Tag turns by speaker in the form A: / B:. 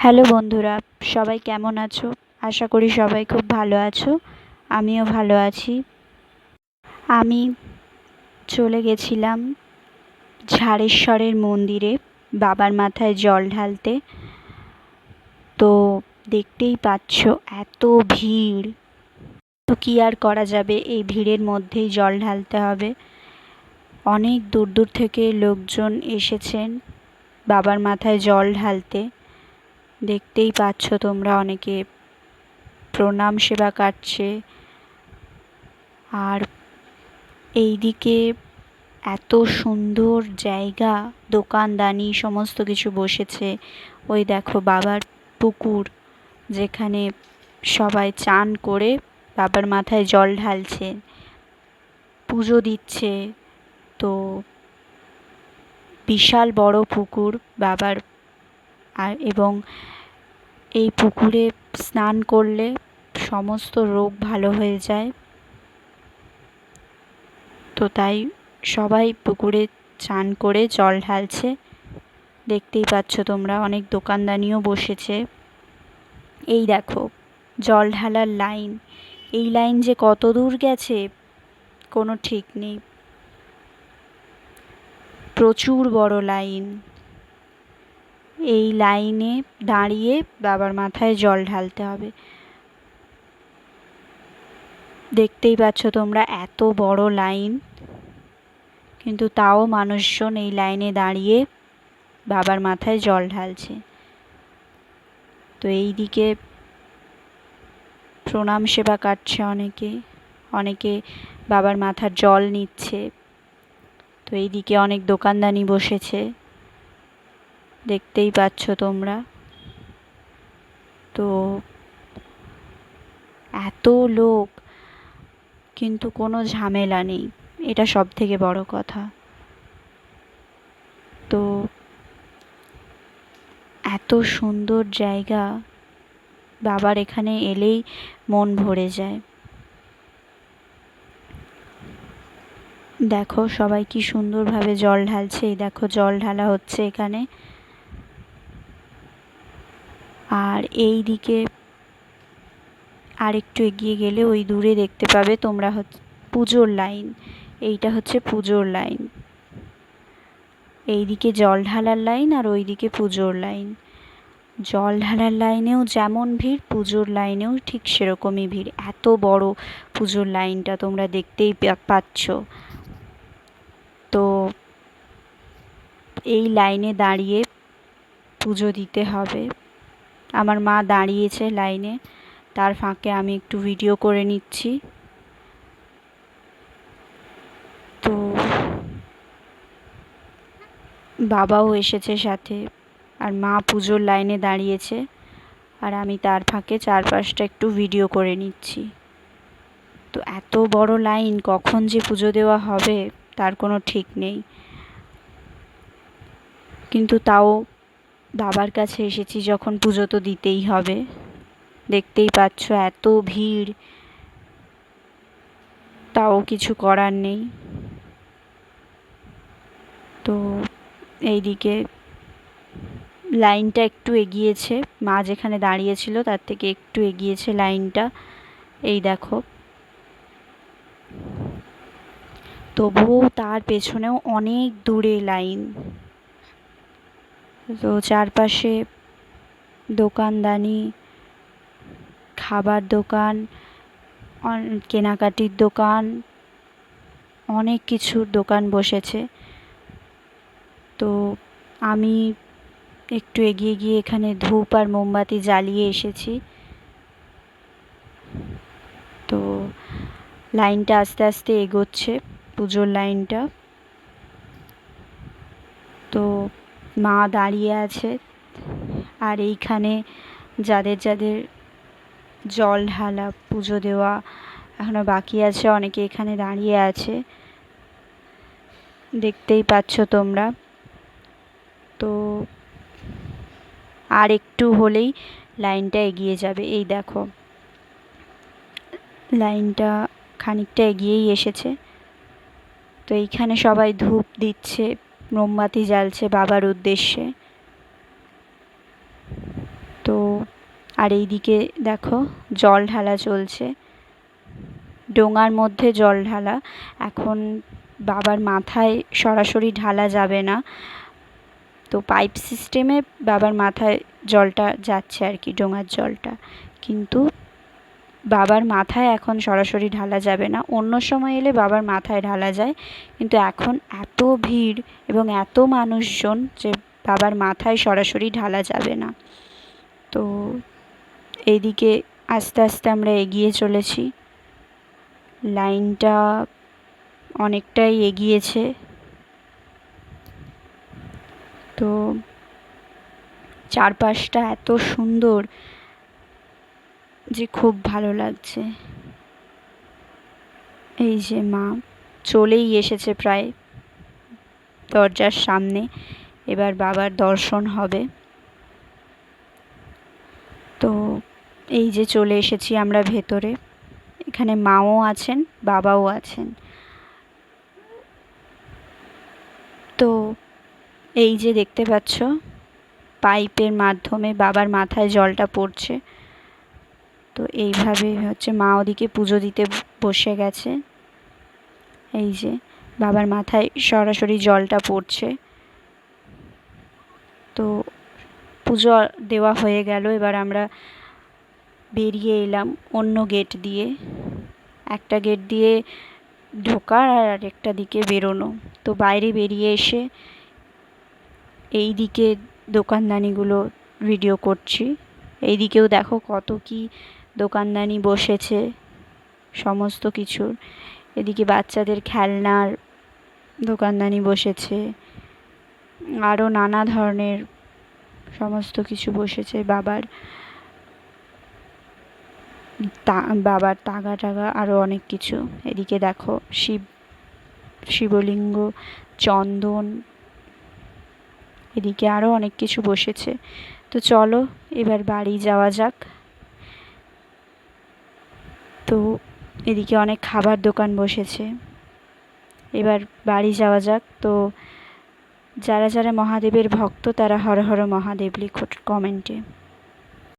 A: Hello বন্ধুরা, সবাই কেমন আছো? আশা করি সবাই খুব ভালো আছো, আমিও ভালো আছি। আমি চলে গেছিলাম ঝাড়েশ্বরের মন্দিরে, বাবার মাথায় জল ঢালতে। তো দেখতেই পাচ্ছ, এত ভিড়। তো কী আর করা যাবে, এই ভিড়ের মধ্যেই জল ঢালতে হবে। অনেক দূর দূর থেকে লোকজন এসেছেন বাবার মাথায় জল ঢালতে। দেখতেই পাচ্ছ তোমরা অনেকে প্রণাম সেবা কাটছে। আর এইদিকে এত সুন্দর জায়গা, দোকানদানি, সমস্ত কিছু বসেছে। ওই দেখো বাবার পুকুর, যেখানে সবাই চান করে বাবার মাথায় জল ঢালছে, পুজো দিচ্ছে। তো বিশাল বড় পুকুর, বাবার আর এবং এই পুকুরে স্নান করলে সমস্ত রোগ ভালো হয়ে যায়। তো তাই সবাই পুকুরে চান করে জল ঢালছে। দেখতেই পাচ্ছ তোমরা অনেক দোকানদানিও বসেছে। এই দেখো, জল ঢালার লাইন। এই লাইন যে কত দূর গেছে, কোনো ঠিক নেই। প্রচুর বড় লাইন। এই লাইনে দাঁড়িয়ে বাবার মাথায় জল ঢালতে হবে। দেখতেই পাচ্ছ তোমরা এত বড় লাইন। কিন্তু তাও মানুষজন এই লাইনে দাঁড়িয়ে বাবার মাথায় জল ঢালছে। তো এই দিকে প্রণাম সেবা কাটছে অনেকে। অনেকে বাবার মাথার জল নিচ্ছে। তো এইদিকে অনেক দোকানদানি বসেছে। দেখতেই পাচ্ছ তোমরা। তো এত লোক, কিন্তু কোনো ঝামেলা নেই। এটা সব থেকে বড় কথা। তো এত সুন্দর জায়গা, বাবার এখানে এলেই মন ভরে যায়। দেখো সবাই কি সুন্দরভাবে জল ঢালছে। দেখো জল ঢালা হচ্ছে এখানে। আর এই দিকে আর একটু এগিয়ে গেলে ওই দূরে দেখতে পাবে তোমরা হচ্ছে পুজোর লাইন। এইটা হচ্ছে পুজোর লাইন। এইদিকে জল ঢালার লাইন আর ওইদিকে পুজোর লাইন। জল ঢালার লাইনেও যেমন ভিড়, পুজোর লাইনেও ঠিক সেরকমই ভিড়। এত বড় পুজোর লাইনটা তোমরা দেখতেই পাচ্ছ। তো এই লাইনে দাঁড়িয়ে পুজো দিতে হবে। আমার মা দাঁড়িয়েছে লাইনে। তার ফাঁকে আমি একটু ভিডিও করে নিচ্ছি। তো বাবাও এসেছে সাথে, আর মা পুজোর লাইনে দাঁড়িয়েছে। আর আমি তার ফাঁকে চারপাশটা একটু ভিডিও করে নিচ্ছি। তো এত বড় লাইন, কখন যে পুজো দেওয়া হবে, তার কোনো ঠিক নেই। কিন্তু তাও বাবার কাছে এসেছি যখন পুজো তো দিতেই হবে। দেখতেই পাচ্ছ এত ভিড়। তাও কিছু করার নেই। তো এইদিকে লাইনটা একটু এগিয়েছে। মা যেখানে দাঁড়িয়েছিল তার থেকে একটু এগিয়েছে লাইনটা। এই দেখো। তবুও তার পেছনেও অনেক দূরে লাইন। তো চারপাশে দোকানদানি, খাবার দোকান কেনাকাটির দোকান, অনেক কিছুর দোকান বসেছে। তো আমি একটু এগিয়ে গিয়ে এখানে ধূপ আর মোমবাতি জ্বালিয়ে এসেছি। তো লাইনটা আস্তে আস্তে এগোচ্ছে, পুজোর লাইনটা তো মা দাঁড়িয়ে আছে আর এইখানে যাদের যাদের জল ঢালা, পুজো দেওয়া এখনও বাকি আছে, অনেকে এখানে দাঁড়িয়ে আছে। দেখতেই পাচ্ছ তোমরা। তো আর একটু হলেই লাইনটা এগিয়ে যাবে। এই দেখো, লাইনটা খানিকটা এগিয়েই এসেছে। তো এইখানে সবাই ধূপ দিচ্ছে। মোমবাতি জ্বালছে বাবার উদ্দেশ্যে। তো আর এইদিকে দেখো জল ঢালা চলছে। ডোঙার মধ্যে জল ঢালা। এখন বাবার মাথায় সরাসরি ঢালা যাবে না। তো পাইপ সিস্টেমে বাবার মাথায় জলটা যাচ্ছে আর কি, ডোঙার জলটা। কিন্তু বাবার মাথায় এখন সরাসরি ঢালা যাবে না। অন্য সময় এলে বাবার মাথায় ঢালা যায়। কিন্তু এখন এত ভিড় এবং এত মানুষজন যে বাবার মাথায় সরাসরি ঢালা যাবে না। তো এইদিকে আস্তে আস্তে আমরা এগিয়ে চলেছি। লাইনটা অনেকটাই এগিয়েছে। তো চারপাশটা এত সুন্দর যে খুব ভালো লাগছে। এই যে মা চলেই এসেছে প্রায় দরজার সামনে। এবার বাবার দর্শন হবে। তো এই যে চলে এসেছি আমরা ভেতরে। এখানে মাও আছেন, বাবাও আছেন। তো এই যে দেখতে পাচ্ছ, পাইপের মাধ্যমে বাবার মাথায় জলটা পড়ছে। তো এইভাবে হচ্ছে মা ওদিকে পুজো দিতে বসে গেছে। এই যে বাবার মাথায় সরাসরি জলটা পড়ছে। তো পুজো দেওয়া হয়ে গেল, এবার আমরা বেরিয়ে এলাম অন্য গেট দিয়ে। একটা গেট দিয়ে ঢোকার আর আরেকটা দিকে বেরোনো। তো বাইরে বেরিয়ে এসে এই দিকে দোকানদানিগুলো ভিডিও করছি। এই দিকেও দেখো কত কি দোকানদানি বসেছে, সমস্ত কিছুর। এদিকে বাচ্চাদের খেলনার দোকানদানি বসেছে আরও নানা ধরনের সমস্ত কিছু বসেছে। বাবার বাবার তাগা টাগা আরও অনেক কিছু। এদিকে দেখো শিব, শিবলিঙ্গ, চন্দন, এদিকে আরও অনেক কিছু বসেছে। তো চলো এবার বাড়ি যাওয়া যাক। তো এদিকে অনেক খাবার দোকান বসেছে। এবার বাড়ি যাওয়া যাক। তো যারা যারা মহাদেবের ভক্ত তারা হর হর মহাদেব লিখো কমেন্টে।